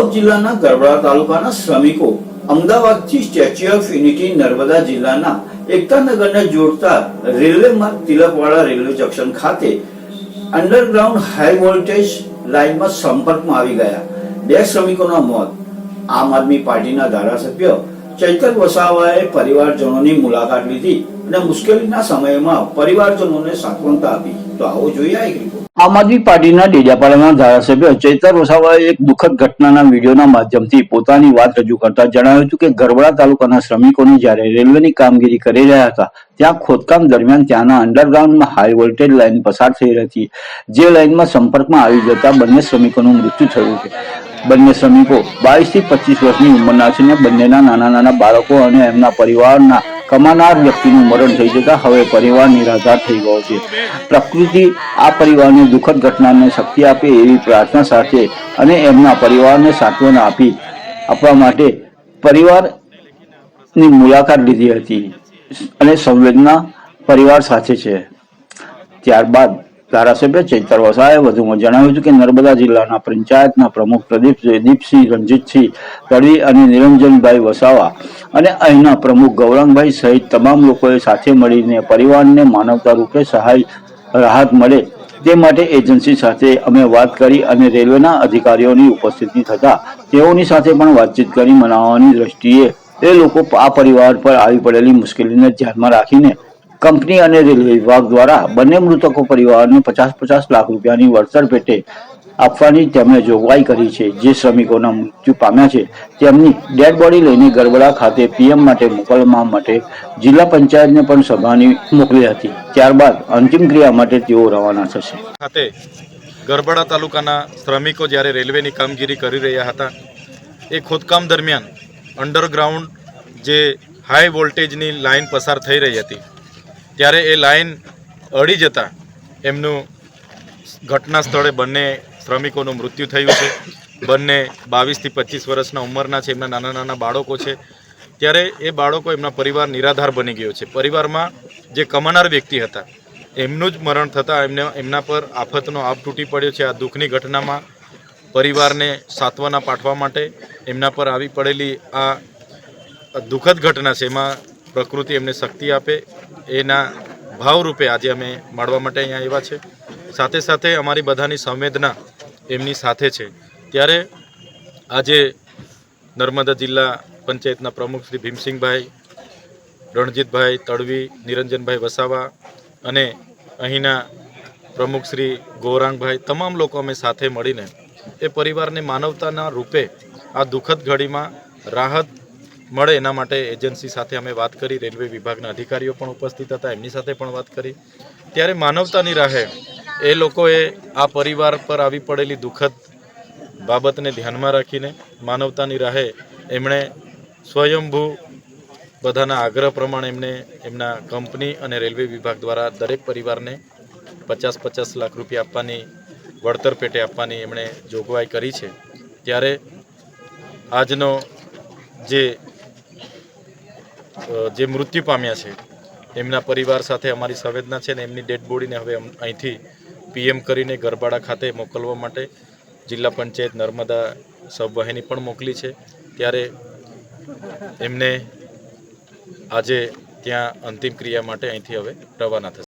દાહોદ જિલ્લાના ગરબડા તાલુકાના શ્રમિકો અમદાવાદથી સ્ટેચ્યુ ઓફ યુનિટી નર્મદા જિલ્લાના એકતાનગરને જોડતા રેલવે માર્ગ તિલકવાડા રેલવે જંકશન ખાતે અંડરગ્રાઉન્ડ હાઈ વોલ્ટેજ લાઇનમાં સંપર્કમાં આવી ગયા. બે શ્રમિકોના મોત. આમ આદમી પાર્ટીના ધારાસભ્ય ચૈતર વસાવાએ પરિવારજનોની મુલાકાત લીધી અને મુશ્કેલીના સમયમાં પરિવારજનોને સાંત્વનતા આપી. તો આવો જોઈએ આ એક રિપોર્ટ આમ આદમી પાર્ટીના ડેડિયાપાડાના ધારાસભ્ય ચૈતર વસાવાએ એક દુઃખદ ઘટનાના વિડીયોના માધ્યમથી પોતાની વાત રજૂ કરતા જણાવ્યું હતું કે ગરબડા તાલુકાના શ્રમિકોને જ્યારે રેલવેની કામગીરી કરી રહ્યા હતા, ત્યાં ખોદકામ દરમિયાન ત્યાંના અંડરગ્રાઉન્ડમાં હાઈ વોલ્ટેજ લાઇન પસાર થઈ રહી હતી, જે લાઇનમાં સંપર્કમાં આવી જતા બંને શ્રમિકોનું મૃત્યુ થયું છે બંને શ્રમિકો બાવીસથી પચીસ વર્ષની ઉંમરના છે અને બંનેના નાના નાના બાળકો અને એમના પરિવારના કમાનાર વ્યક્તિનું મરણ થઈ જતા હવે પરિવાર નિરાધાર થઈ ગયો છે. પ્રકૃતિ આ પરિવારની દુઃખદ ઘટનાને શક્તિ આપે એવી પ્રાર્થના સાથે અને એમના પરિવારને સાંત્વના આપી આપવા માટે પરિવારની મુલાકાત લીધી હતી અને સંવેદના પરિવાર સાથે છે. ત્યારબાદ ધારાસભ્ય ચૈતર વસાએ વધુમાં જણાવ્યું હતું કે નર્મદા જિલ્લાના પંચાયતના પ્રમુખ પ્રદીપ દીપસિંહ રણજીતસિંહ તડવી અને નિરંજનભાઈ વસાવા અને અહીંના પ્રમુખ ગૌરંગભાઈ સહિત તમામ લોકોએ સાથે મળીને પરિવારને માનવતા રૂપે સહાય, રાહત મળે તે માટે એજન્સી સાથે અમે વાત કરી અને રેલવેના અધિકારીઓની ઉપસ્થિતિ થતા તેઓની સાથે પણ વાતચીત કરી મનાવવાની દ્રષ્ટિએ એ લોકો આ પરિવાર પર આવી પડેલી મુશ્કેલીને ધ્યાનમાં રાખીને કંપની અને રેલવે વિભાગ દ્વારા બંને મૃતકો પરિવારને પચાસ પચાસ લાખ રૂપિયાની વળતર પેટે આપવાની તેમણે જોગવાઈ કરી છે. જે શ્રમિકોના મૃત્યુ પામ્યા છે, તેમની ડેડ બોડી લઈને ગરબડા ખાતે પીએમ માટે મોકલવા માટે જિલ્લા પંચાયતને પણ સભાની મોકલી હતી. ત્યારબાદ અંતિમ ક્રિયા માટે તેઓ રવાના થશે. ખાતે ગરબડા તાલુકાના શ્રમિકો જ્યારે રેલવેની કામગીરી કરી રહ્યા હતા, એ ખોદકામ દરમિયાન અંડરગ્રાઉન્ડ જે હાઈ વોલ્ટેજની લાઇન પસાર થઈ રહી હતી ત્યારે એ લાઇન અડી જતા એમનું ઘટના સ્થળે બંને શ્રમિકોનું મૃત્યુ થયું છે. બંને બાવીસથી પચીસ વર્ષના ઉંમરના છે, એમના નાના નાના બાળકો છે. ત્યારે એ બાળકો એમના પરિવાર નિરાધાર બની ગયો છે. પરિવારમાં જે કમાનાર વ્યક્તિ હતા, એમનું જ મરણ થતાં એમને, એમના પર આફતનો આપ તૂટી પડ્યો છે. આ દુઃખની ઘટનામાં પરિવારને સાંત્વના પાઠવા માટે એમના પર આવી પડેલી આ દુઃખદ ઘટના છે. એમાં પ્રકૃતિ એમને શક્તિ આપે, એના ભાવરૂપે આજે અમે મળવા માટે અહીંયા આવ્યા છે. સાથે સાથે અમારી બધાની સંવેદના એમની સાથે છે. ત્યારે આજે નર્મદા જિલ્લા પંચાયતના પ્રમુખ શ્રી ભીમસિંહભાઈ, રણજીતભાઈ તડવી, નિરંજનભાઈ વસાવા અને અહીંના પ્રમુખ શ્રી ગૌરાંગભાઈ તમામ લોકો અમે સાથે મળીને એ પરિવારને માનવતાના રૂપે આ દુઃખદ ઘડીમાં રાહત મળે એના માટે એજન્સી સાથે અમે વાત કરી, રેલવે વિભાગના અધિકારીઓ પણ ઉપસ્થિત હતા, એમની સાથે પણ વાત કરી. ત્યારે માનવતાની રાહે એ લોકોએ આ પરિવાર પર આવી પડેલી દુઃખદ બાબતને ધ્યાનમાં રાખીને માનવતાની રાહે એમણે સ્વયંભૂ બધાના આગ્રહ પ્રમાણે એમને એમના કંપની અને રેલવે વિભાગ દ્વારા દરેક પરિવારને પચાસ પચાસ લાખ રૂપિયા આપવાની, વળતર પેટે આપવાની એમણે જોગવાઈ કરી છે. ત્યારે આજનો જે જે મૃત્યુ પામ્યા છે, એમના પરિવાર સાથે અમારી સંવેદના છે ને એમની ડેડ બોડીને હવે અહીંથી પીએમ કરીને ગરબાડા ખાતે મોકલવા માટે જિલ્લા પંચાયત નર્મદા સબવાહિની પણ મોકલી છે. ત્યારે એમને આજે ત્યાં અંતિમ ક્રિયા માટે અહીંથી હવે રવાના થશે.